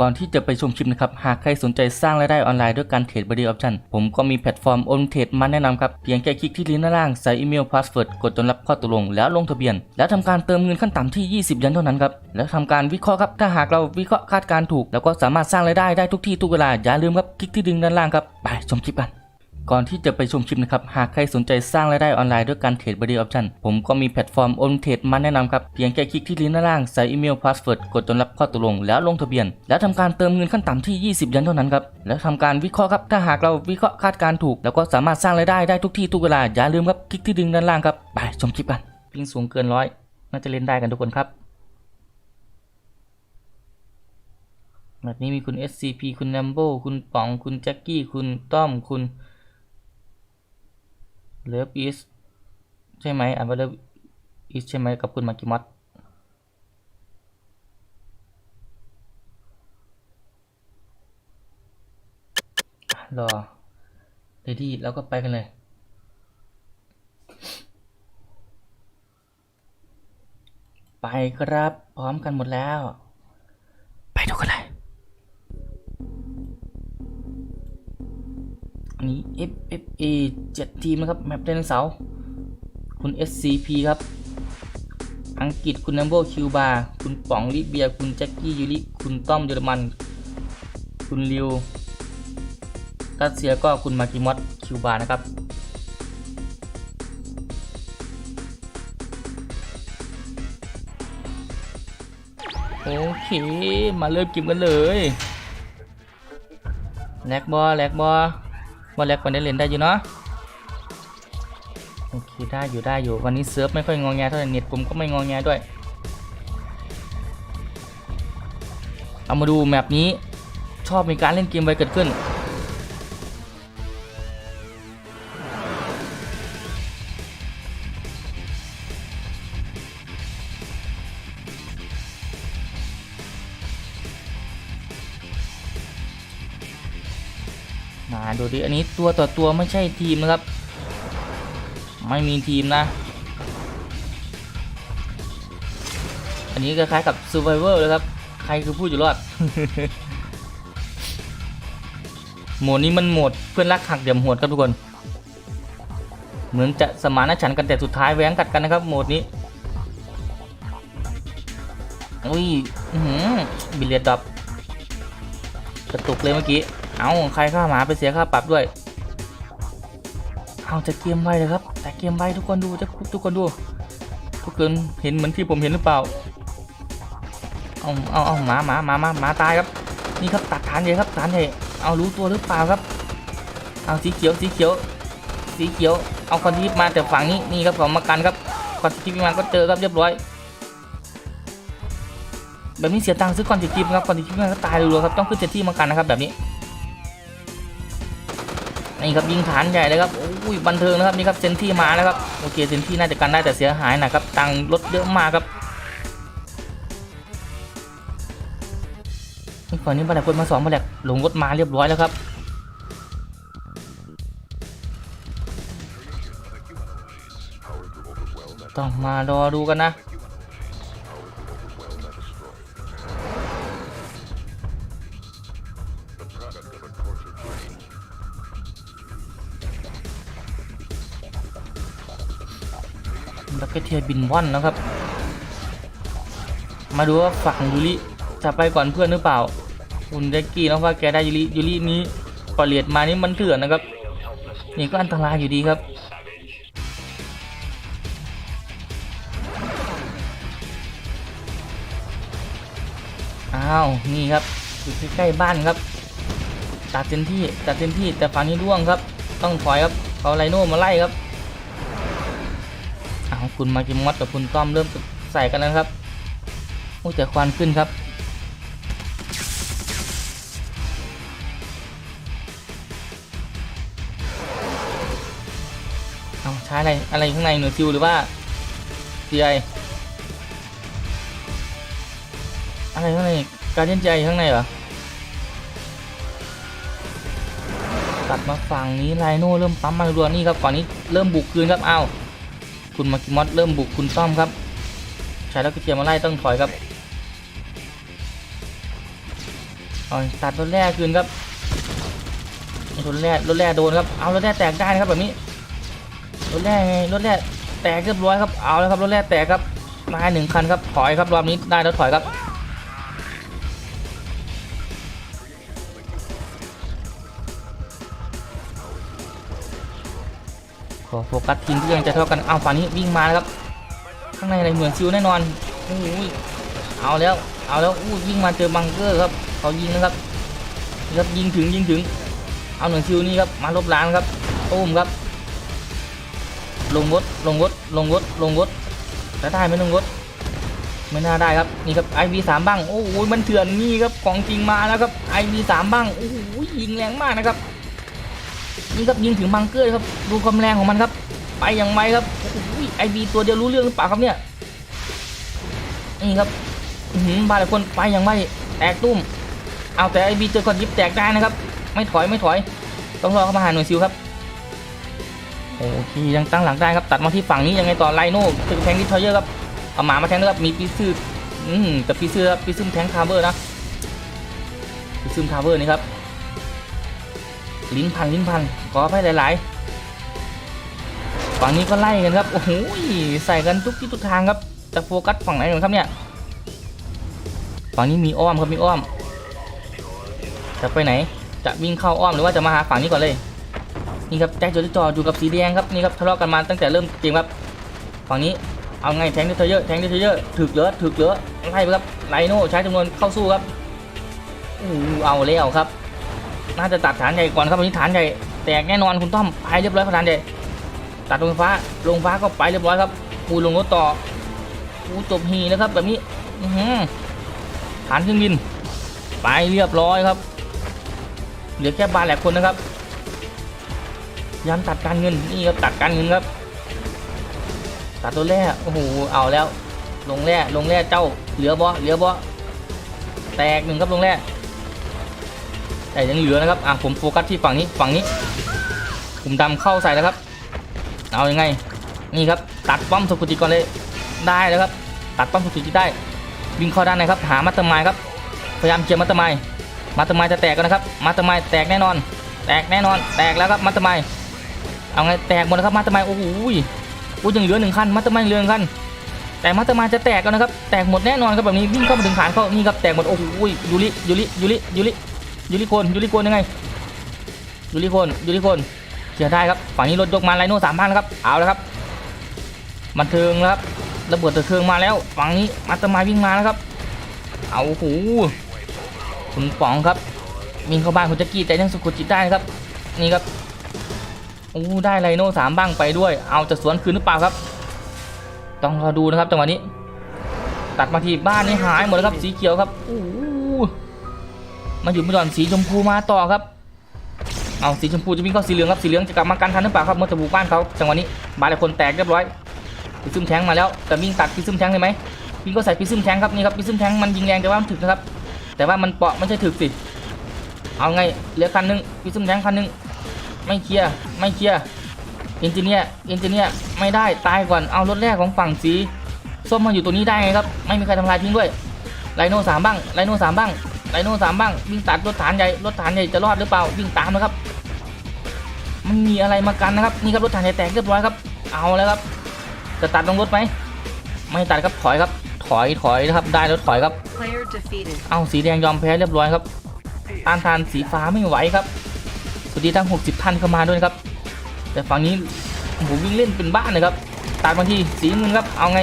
ก่อนที่จะไปชมคลิปนะครับ หากใครสนใจสร้างรายได้ออนไลน์ด้วยการเทรดบริออปชั่น ผมก็มีแพลตฟอร์มโอนเทรดมาแนะนำครับ เพียงแค่คลิกที่ลิงก์ด้านล่างใส่อีเมลพาสเวิร์ดกดจนรับข้อตกลง แล้วลงทะเบียน แล้วทำการเติมเงินขั้นต่ำที่ 20 ยันเท่านั้นครับ แล้วทำการวิเคราะห์ครับ ถ้าหากเราวิเคราะห์คาดการถูก แล้วก็สามารถสร้างรายได้ได้ทุกที่ทุกเวลา อย่าลืมครับคลิกที่ลิงก์ด้านล่างครับ ไปชมคลิปกัน ก่อนที่จะไปชมคลิปนะครับ หากใครสนใจสร้างรายได้ออนไลน์ด้วยการเทรดบริออปชั่น ผมก็มีแพลตฟอร์มโอนเทรดมาแนะนำครับ เพียงแค่คลิกที่ลิงก์ด้านล่าง ใส่อีเมลพาสเวิร์ดกดจนรับข้อตกลง แล้วลงทะเบียน แล้วทำการเติมเงินขั้นต่ำที่ 20 ยันเท่านั้นครับ แล้วทำการวิเคราะห์ครับ ถ้าหากเราวิเคราะห์คาดการถูก แล้วก็สามารถสร้างรายได้ได้ทุกที่ทุกเวลา อย่าลืมครับ คลิกที่ลิงก์ด้านล่างครับ ไปชมคลิปกัน ปิงสูงเกินร้อย น่าจะเล่นได้กันทุกคนครับแบบนี้มีคุณ SCP คุณนัมโบคุณป๋อง คุณแจ็คกี้ คุณต้อม คุณ เลิฟอีสใช่ไหมอ่านว่าเลิฟอีสใช่ไหมกับคุณมากิมอตรอเดี๋ยวที่เราก็ไปกันเลย ไปครับ พร้อมกันหมดแล้ว FFA 7 ทีมนะครับ แมปไดโนเสาร์คุณ SCP ครับ อังกฤษคุณนัมโบคิวบาคุณป๋องลิเบีย คุณแจ็คกี้ยูริคุณต้อมเยอรมัน คุณริวรัสเซียก็คุณมากิมอสคิวบานะครับโอเค มาเริ่มกิมกันเลยแลกบอแลกบอ ว่าแรกวันได้เล่นได้อยู่เนาะโอเคได้อยู่ได้อยู่วันนี้เซิร์ฟไม่ค่อยงอแงเท่าไหร่เน็ตผมก็ไม่งอแงด้วย เอามาดูแมปนี้ชอบมีการเล่นเกมไวเกิดขึ้น ดูดิอันนี้ตัวต่อตัวไม่ใช่ทีมนะครับ ไม่มีทีมนะ อันนี้คล้ายๆกับ Survivor เลยครับ ใครคือผู้อยู่รอด โหมดนี้มันโหมดเพื่อนรักหักเดี่ยมโหดครับทุกคน เหมือนจะสมานฉันกันแต่สุดท้ายแหวงกัดกันนะครับโหมดนี้อุ้ยบิลเลียดดับกระตุกเลยเมื่อกี้ เอาใครฆ่าหมาไปเสียค่าปรับด้วย เอาจะเกมไวเลยครับ แต่เกมไวทุกคนดูจะทุกคนดู ทุกคนเห็นเหมือนที่ผมเห็นหรือเปล่า เอาเอาเอาหมาหมาหมาหมาหมาตายครับ นี่ครับตัดฐานใหญ่ครับฐานใหญ่ เอารู้ตัวหรือเปล่าครับ เอาสีเขียวสีเขียว สีเขียว เอาคอนทิปมาแต่ฝั่งนี้นี่ครับของมากันครับคอนทิปมาก็เจอครับเรียบร้อยแบบนี้เสียตังค์ซื้อคอนทิปครับคอนทิปมาก็ตายรัวๆครับต้องขึ้นเจ็ดที่มากันนะครับแบบนี้ นี่ครับยิงฐานใหญ่เลยครับโอ้ยบันเทิงนะครับนี่ครับเซนที่มาแล้วครับโอเคเซนที่น่าจะกันได้แต่เสียหายนะครับตังลดเยอะมากครับนี่ฝั่งนี้บัลแลกคนมาสองบัลแลกหลงรถมาเรียบร้อยแล้วครับต้องมารอดูกันนะ เทียบินว่อนนะครับ มาดูว่าฝั่งยูริจะไปก่อนเพื่อนหรือเปล่าคุณแจ็กกี้น้องว่าแกได้ยูริยูรินี้ปเลียดมานี่มันเถื่อนนะครับ นี่ก็อันตรายอยู่ดีครับอ้าวนี่ครับอยู่ใกล้ๆบ้านครับตัดเต็มที่ตัดเต็มที่แต่ฝั่งนี้ร่วงครับ ต้องถอยครับเอาไลโน่มาไล่ครับ คุณมากิมมอสกับคุณต้อมเริ่มใส่กันแล้วครับโอ้แต่ควันขึ้นครับเอาใช้อะไรอะไรข้างในหน่วยซิลหรือว่า CI อะไรข้างในการเล่นใจข้างในเหรอตัดมาฝั่งนี้ไลโน่เริ่มปั๊มมารัวๆนี่ครับฝั่งนี้เริ่มบุกคืนครับเอ้า คุณมาคิมอสเริ่มบุกคุณต้อมครับใช้แล้วก็เทียมมาไล่ต้องถอยครับเอาตัดรถแร่คืนครับรถแร่รถแร่โดนครับเอารถแร่แตกได้นะครับแบบนี้รถแร่ไงรถแร่แตกเรียบร้อยครับเอาแล้วครับรถแร่แตกครับมาหนึ่งคันครับถอยครับรอบนี้ได้แล้วถอยครับ ขอโฟกัสทีมที่ยังจะเท่ากันเอาฝั่งนี้วิ่งมาแล้วครับ ข้างในอะไรเหมือนซิวแน่นอนโอ้ยเอาแล้วเอาแล้วอู้ยิงมาเจอบังเกอร์ครับเขายิงนะครับครับยิงถึงยิงถึง เอาหนึ่งซิวนี่ครับมาลบล้างครับตุ้มครับ ลงรถลงรถลงรถลงรถจะได้ไหมลงรถไม่น่าได้ครับนี่ครับไอวีสามบ้างโอ้โหมันเถื่อนนี่ครับของจริงมาแล้วครับไอวีสามบ้างโอ้โหยิงแรงมากนะครับ นี่ครับยิงถึงบังเกอร์ครับดูความแรงของมันครับ ไปอย่างไรครับไอบีตัวเดียวรู้เรื่องหรือเปล่าครับเนี่ยนี่ครับหือบาหลายคนไปอย่างไรแตกตุ้ม เอาแต่ไอบีเจอคนยิบแตกได้นะครับ ไม่ถอยไม่ถอย ต้องรอเข้ามาหาหน่วยซิลครับโอเคยังตั้งหลังได้ครับตัดมาที่ฝั่งนี้ยังไงต่อไลโน่ตึกแทงที่ทอยเยอร์ครับเอาหมามาแทงด้วยครับมีปีซื่ออืมแต่ปีซื่อปีซึมแทงคาร์เวอร์นะปีซึมคาร์เวอร์นี่ครับ ลิ้นพันลิ้นพันขอไปหลาย ๆ ฝั่งนี้ก็ไล่กันครับโอ้โหใส่กันทุกที่ทุกทางครับจะโฟกัสฝั่งไหนกันครับเนี่ยฝั่งนี้มีอ้อมครับมีอ้อม จะไปไหน จะวิ่งเข้าอ้อมหรือว่าจะมาหาฝั่งนี้ก่อนเลยนี่ครับแจ็คจอจออยู่กับสีแดงครับนี่ครับทะเลาะกันมาตั้งแต่เริ่มเกมครับฝั่งนี้เอาไงแทงดิเทเยอร์แทงดิเทเยอร์ถึกเยอะถึกเยอะไล่ไปครับไลโน่ใช้จำนวนเข้าสู้ครับอู้เอาแล้วครับ น่าจะตัดฐานใหญ่ก่อนครับวันนี้ฐานใหญ่แตกแน่นอนคุณต้อมไปเรียบร้อยครับฐานใหญ่ตัดลงฟ้าลงฟ้าก็ไปเรียบร้อยครับปูลงรถต่อปูจบฮีแล้วครับ แบบนี้อืฐานเครื่องบิน ไปเรียบร้อยครับ เหลือแค่บาแหลกคนนะครับยันตัดการเงินนี่ครับตัดการเงินครับ ตัดตัวแร่โอ้โหเอาแล้ว ลงแร่ลงแร่เจ้าเหลือบ่เหลือบ่แตกหนึ่งครับลงแร่ แต่ยังเหลือนะครับอะผมโฟกัสที่ฝั่งนี้ฝั่งนี้ผมดำเข้าใส่แล้วครับ เอาอยัางไง นี่ครับตัดป้อมสุกุจิก่อนเลยได้แล้วครับ ตัดป้อมสุกุจิได้วิ่งเข้าด้านในครับหามัตตอร์ไมล์ครับพยายามเคลียร์มัตตอร์ไมล์มัตตอร์ไมล์จะแตกกันนะครับมัตตอร์ไมล์แตกแน่นอน แตกแน่นอน แตกแล้วครับมัตตอร์ไมล์เอาไงแตกหมดแล้วครับมัตตอร์ไมล์โอ้โหอู้ยังเหลือหนึ่งคันมัตตอร์ไมล์เหลือหนึ่งคันแต่มัตตอร์ไมล์จะแตกกันนะครับ แตกหมดแน่นอนครับแบบนี้วิ่งเข้ามาถึงฐานเขานี่ครับแตกหมดโอ้โหยูริยูริยูริยูริ ยูริโคนยูริโคนยังไงยูริโคนยูริโคนเคลียได้ครับฝั่งนี้รถยกมาไลโน่สามพันครับเอาแล้วครับบันเทิงแล้วครับระเบิดตะเทิงมาแล้วฝั่งนี้มัตมล์วิ่งมาแล้วครับ เอาโอ้โหคุณป๋องครับวิ่งเข้าบ้านคุณจ็กกี้แต่ยังสะกุดจิตได้นะครับ นี่ครับโอ้ได้ไลโน่สามบ้างไปด้วย เอาจะสวนคืนหรือเปล่าครับ ต้องรอดูนะครับจังหวะนี้ ตัดมาทีบ้านนี่หายหมดแล้วครับสีเขียวครับโอ้ มาอยู่ไม่ดอนสีชมพูมาต่อครับเอาสีชมพูจะวิ่งเข้าสีเหลืองครับสีเหลืองจะกลับมากันทันหรือเปล่าครับเมื่อจะบุกบ้านเขาจังหวะนี้บาร์หลายคนแตกเรียบร้อยพิซึมแทงมาแล้วแต่วิ่งตัดพิซึมแทงเลยไหมวิ่งก็ใส่พิซึมแทงครับนี่ครับพิซึมแทงมันยิงแรงแต่ว่ามันถึกนะครับแต่ว่ามันเปาะไม่ใช่ถึกสิเอาไงเหลือคันหนึงพิซึมแทงคันหนึงไม่เคลียร์ไม่เคลียร์เอนจิเนียร์เอนจิเนียร์ไม่ได้ตายก่อนเอารถแรกของฝั่งสีส้มมาอยู่ตัวนี้ได้ไงครับไม่มีใครทำลายทิ้งด้วยไลโน่สามบ้างไลโน่สามบ้าง ไดโนสามบ้างวิ่งตัดรถฐานใหญ่รถฐานใหญ่จะรอดหรือเปล่าวิ่งตามนะครับ มันมีอะไรมากันนะครับนี่ครับรถฐานใหญ่แตกเรียบร้อยครับ เอาแล้วครับ จะตัดลงรถไหมไม่ตัดครับถอยครับ ถอยถอยนะครับ ได้แล้วถอยครับ Player defeated. เอาสีแดงยอมแพ้เรียบร้อยครับต้านทานสีฟ้าไม่ไหวครับสวัสดีทั้ง 60ท่านเข้ามาด้วยนะครับ แต่ฝั่งนี้ผมวิ่งเล่นเป็นบ้านเลยครับตัดมาที่สีเงินครับเอาไง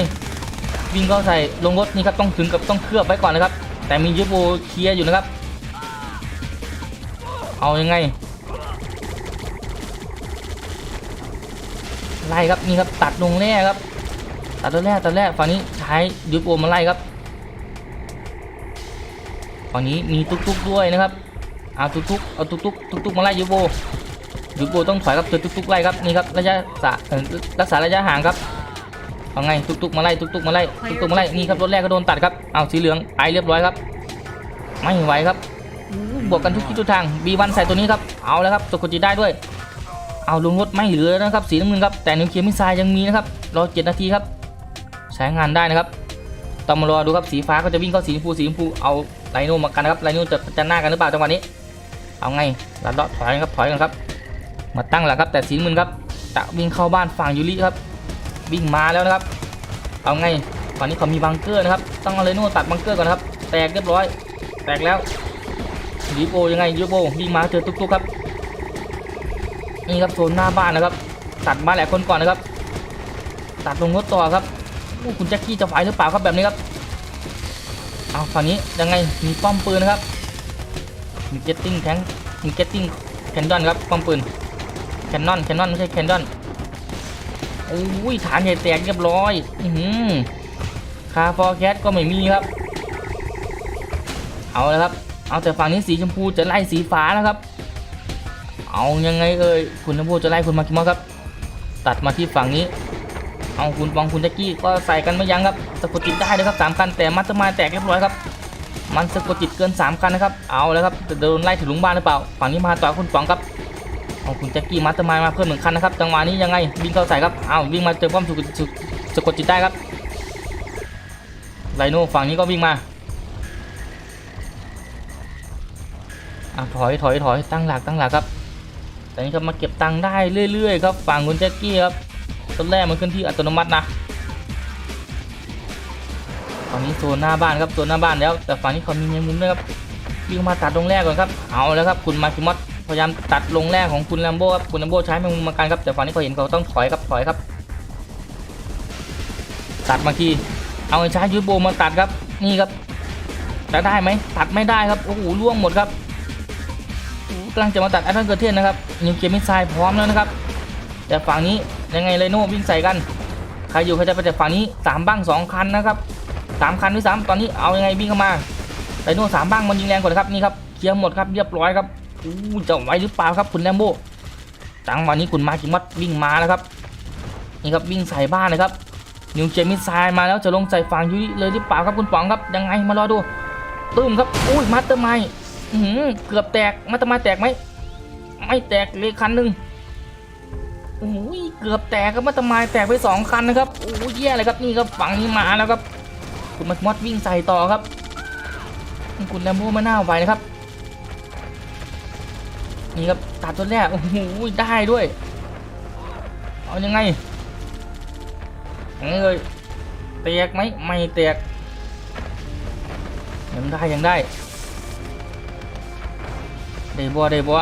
วิ่งเข้าใส่ลงรถนี่ครับต้องถึงกับต้องเคลือบไว้ก่อนนะครับ แต่มียูโบเคลียร์อยู่นะครับ เอายังไง ไล่ครับนี่ครับตัดลงแร่ครับ ตัดตัวแรกตัดแรกฝั่งนี้ใช้ยูโบมาไล่ครับฝั่งนี้มีตุกๆด้วยนะครับเอาตุกๆเอาตุกๆตุกๆมาไล่ยูโบยูโบต้องถอยครับเจอตุกๆไล่ครับนี่ครับระยะสะรักษาระยะห่างครับ เอาไงตุกๆมาไล่ตุกๆมาไล่ตุกๆมาไล่นี่ครับรถแรกก็โดนตัดครับเอาสีเหลืองไปเรียบร้อยครับ ไม่ไหวครับบวกกันทุกทิศทุกทางบีวันใส่ตัวนี้ครับเอาแล้วครับสกุจิได้ด้วย เอาลงรถไม่เหลือนะครับสีน้ำเงินครับแต่นิวเคลียร์มิสไซล์ยังมีนะครับรอเจ็ดนาทีครับ ใช้งานได้นะครับต้องมารอดูครับสีฟ้าก็จะวิ่งเข้าสีชมพูสีชมพูเอาไรโน่มากันนะครับไรโน่จะจะหน้ากันหรือเปล่าจังหวะนี้ เอาไงลัดเลาะถอยกันครับถอยกันครับมาตั้งหลักครับแต่สีมือครับจะวิ่งเข้าบ้านฝั่งยูริครับ วิ่งมาแล้วนะครับ เอาไงตอนนี้เขามีบังเกอร์นะครับ ต้องเอาไรโน่ตัดบังเกอร์ก่อนนะครับ แตกเรียบร้อย แตกแล้วยูโบยังไงยูโบวิ่งมาเจอตุ๊กๆครับ นี่ครับโซนหน้าบ้านนะครับ ตัดมาแหละคนก่อนนะครับ ตัดลงรถต่อครับคุณแจ็คกี้จะไหวหรือเปล่าครับแบบนี้ครับเอาฝั่งนี้ยังไงมีป้อมปืนนะครับมีเกตติ้งแทงมีเกตติ้งแคนดอนครับป้อมปืนแคนนอนแคนนอนไม่ใช่แคนดอน โอ้ยฐานใหญ่แตกเรียบร้อย อือหือคาฟอร์แคสก็ไม่มีครับ เอาแล้วครับ เอาแต่ฝั่งนี้สีชมพูจะไล่สีฟ้าแล้วครับ เอายังไงเอ่ยคุณนโบจะไล่คุณมาคิมอครับ ตัดมาที่ฝั่งนี้ เอาคุณปองคุณแจ็กกี้ก็ใส่กันไม่ยั้งครับสะกดจิตได้เลยครับสามคันแต่มัตเตอร์มาแตกเรียบร้อยครับมันสะกดจิตเกินสามคันนะครับ เอาแล้วครับจะโดนไล่ถึงลุงบ้านหรือเปล่า ฝั่งนี้มาต่อคุณปองครับ เอาคุณแจ็กกี้มัตเตอร์มายมาเพิ่มหนึ่งคันนะครับจังหวะนี้ยังไงวิ่งเข้าใส่ครับเอาวิ่งมาเจอป้อมสะกดจิตสะกดจิตได้ครับไลโน่ฝั่งนี้ก็วิ่งมาอะถอยถอยถอยตั้งหลักตั้งหลักครับแต่นี้ครับมาเก็บตังค์ได้เรื่อยๆครับฝั่งคุณแจ็คกี้ครับต้นแรกมันขึ้นที่อัตโนมัตินะฝั่งนี้โซนหน้าบ้านครับโซนหน้าบ้านแล้ว แต่ฝั่งนี้เขามีเงมุมด้วยครับวิ่งมาตัดลงแรกก่อนครับเอาแล้วครับคุณมาคิมอส พยายามตัดลงแรกของคุณแลมโบ้ครับคุณแลมโบ้ใช้แมงมุมมากันครับแต่ฝั่งนี้เขาเห็นเขาต้องถอยครับถอยครับ ตัดมาทีเอาใช้ยูโบมาตัดครับนี่ครับจะได้ไหมตัดไม่ได้ครับโอ้โหล่วงหมดครับกำลังจะมาตัดแอตแทนเกอร์เทียนนะครับนิวเกมมิสไซพร้อมแล้วนะครับ แต่ฝั่งนี้ยังไงเลยโน่วิ่งใส่กันใครอยู่ใครจะไปจากฝั่งนี้สามบ้างสองคันนะครับสามคันด้วยซ้ำตอนนี้เอายังไงวิ่งเข้ามาไดโน่สามบ้างมันยิงแรงกว่าครับนี่ครับเคลียร์หมดครับเรียบร้อยครับ อู้จะไหวหรือเปล่าครับคุณแลมโบ้จังหวะนี้คุณมากิมัดวิ่งมาแล้วครับนี่ครับวิ่งใส่บ้านเลยครับนิวเจมิสไซล์มาแล้วจะลงใส่ฝั่งยูริเลยหรือเปล่าครับคุณป๋องครับยังไงมารอดูตึ้มครับอุ้ยมาเตอร์ไมอื้อเกือบแตกมาเตอร์ไมแตกไหมไม่แตกเลยคันหนึ่งโอ้ยเกือบแตกครับมาตมายแตกไปสองคันนะครับโอ้ยแย่เลยครับนี่ครับฝั่งนี้มาแล้วครับคุณมัดมอดวิ่งใส่ต่อครับ คุณแลมโบ้ไม่น่าไหวนะครับ นี่ครับตัดตัวแรกโอ้โหได้ด้วย เอายังไงยังไงเลยแตกไหมไม่แตกยังได้ยังได้ได้บัวได้บัว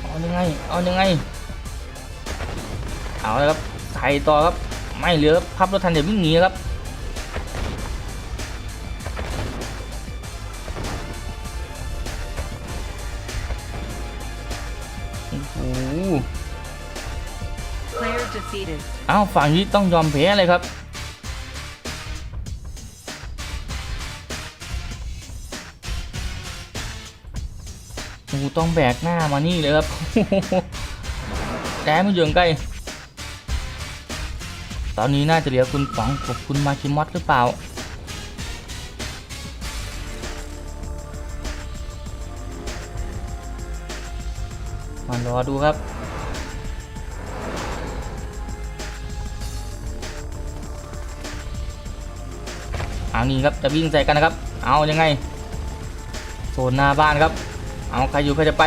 เอายังไงเอายังไงเอาเลยครับใส่ต่อครับไม่เหลือพับรถทันเดี๋ยววิ่งหนีครับ defeated. เอาฝั่งนี้ต้องยอมแพ้เลยครับ โอ้ต้องแบกหน้ามานี่เลยครับแต้ไม่เยืองใกล้ ตอนนี้น่าจะเหลือคุณป๋องกับคุณมาคิมอสหรือเปล่า มารอดูครับ นี่ครับจะวิ่งใส่กันนะครับ เอายังไงโซนหน้าบ้านครับ เอาใครอยู่ใครจะไป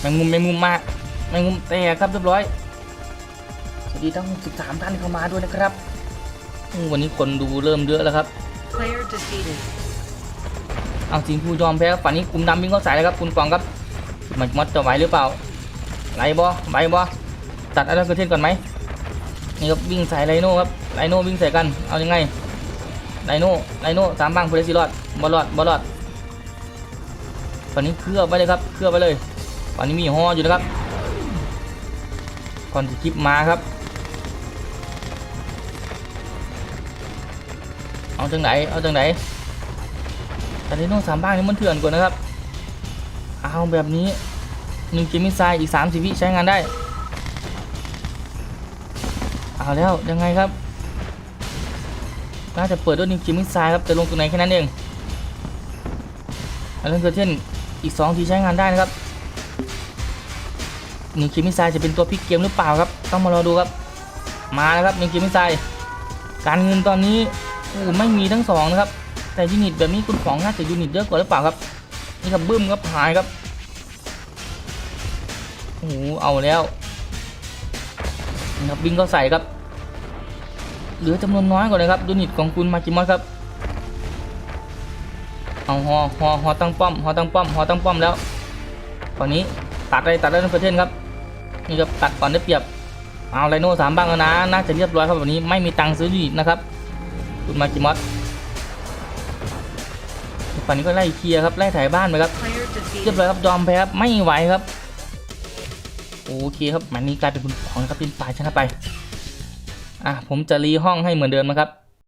แมงมุมแมงมุมมาแมงมุมแตกครับเรียบร้อยสวัสดีทั้ง13ท่านเข้ามาด้วยนะครับอืมวันนี้คนดูเริ่มเยอะแล้วครับ Player defeated. เอาทีมผู้ยอมแพ้ครับฝั่งนี้กลุ่มดำวิ่งเข้าใส่เลยครับคุณกองครับมันมดจะไหวหรือเปล่าไหลบอไหวบอตัดอะไรกระเทนก่อนไหมนี่ครับวิ่งใส่ไรโน่ครับไรโน่วิ่งใส่กันเอายังไง ไรโน่ไรโน่สามบังผู้ใดสิรอดบอลอดบอลอดฝั่งนี้เคลือบไปเลยครับเคลือบไปเลยฝั่งนี้มีฮออยู่นะครับก่อนจะคลิปมาครับ เอาจังไหนเอาจังไหนแต่ในโน้ตสามบ้านนี้มันเถื่อนกว่านะครับเอาแบบนี้หนึ่งเกมมิสไซอีกสามสิบวิใช้งานได้ เอาแล้วยังไงครับ น่าจะเปิดด้วยนิวเกมมิสไซล์ครับจะลงตรงไหนแค่นั้นเองอันนั้นเกิดเช่นอีกสองทีใช้งานได้นะครับนิวเกมมิสไซล์จะเป็นตัวพลิกเกมหรือเปล่าครับ ต้องมารอดูครับ มาแล้วครับนิวเกมมิสไซล์การเงินตอนนี้โอ้ไม่มีทั้งสองนะครับแต่ยูนิตแบบนี้คุณของน่าจะยูนิตเยอะกว่าหรือเปล่าครับนี่ครับบึ้มครับหายครับโอ้โหเอาแล้วนี่ครับวิ่งเข้าใส่ครับ เหลือจำนวนน้อยกว่าเลยครับยูนิตของคุณมาจิมอสครับเอาฮอฮอฮอตั้งป้อมฮอตั้งป้อมฮอตั้งป้อมแล้วตอนนี้ตัดได้ตัดได้ทั้งประเทศครับนี่ครับตัดก่อนได้เปรียบเอาไลโน่สามบ้างแล้วนะน่าจะเรียบร้อยครับแบบนี้ไม่มีตังค์ซื้อยูนิตนะครับ คุณมาจิมอสฝั่งนี้ก็ไล่เคลียร์ครับไล่ถ่ายบ้านไปครับเรียบร้อยครับยอมแพ้ครับไม่ไหวครับโอเคครับแมตช์นี้กลายเป็นคุณของครับเป็นฝ่ายชนะไป อะผมจะรีห้องให้เหมือนเดิมนะครับ